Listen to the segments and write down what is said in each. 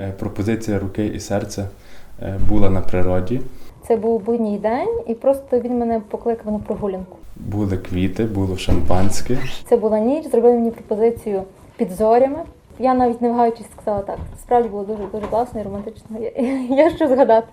Е, Пропозиція руки і серця е, була на природі. Це був будній день, і просто він мене покликав на прогулянку. Були квіти, було шампанське. Це була ніч, зробив мені пропозицію під зорями. Я навіть не вагаючись сказала так. Справді було дуже дуже класно і романтично. Я, я що згадати.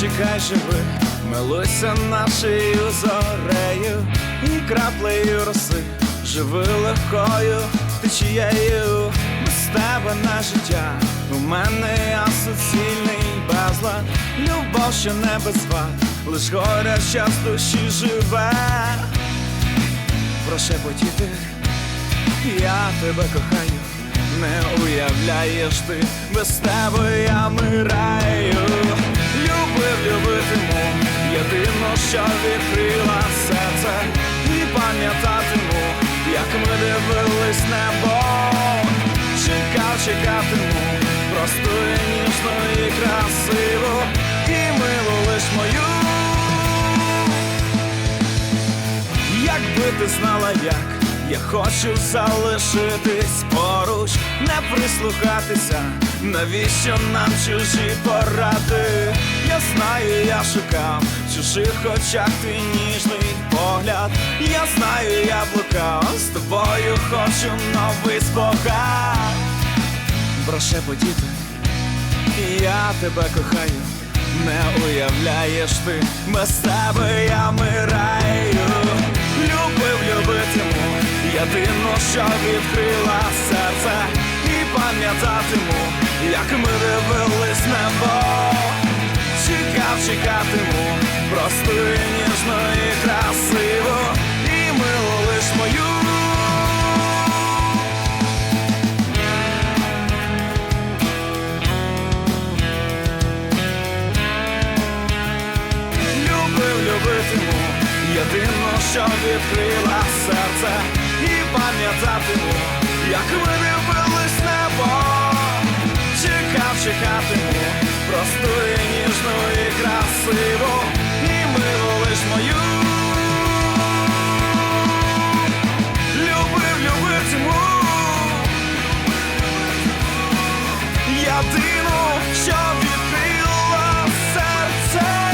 Чекай, живи, милуйся нашою зорею і краплею роси, живи легкою течією, без тебе на життя. У мене асоційний безлад, любов, що не без вад, лиш горя час душі живе. Прошепотіти, я тебе кохаю, не уявляєш ти, без тебе я мираю. Любитиму, єдино, що відкрила серце, і пам'ятатиму, як ми дивились небо. Чекав, чекатиму, просто і ніжно і красиво, і лиш мою. Якби ти знала, як я хочу залишитись поруч, не прислухатися, навіщо нам чужі поради? Знаю, я шукав в чужих очах твій ніжний погляд. Я знаю, я блукав з тобою хочу новий спогад. Прошепотіти, я тебе кохаю, не уявляєш ти, без тебе я мираю. Любив, любитиму, єдино, що відкрила серце, і пам'ятатиму, як ми дивились небо. житиму, єдино, що відкрила серце, і пам'ятатиму, як ми дивились небо, чекав, чекатиму, просту і ніжну і красиву, і милу лиш мою. Любив, любитиму, єдину, що відкрила серце.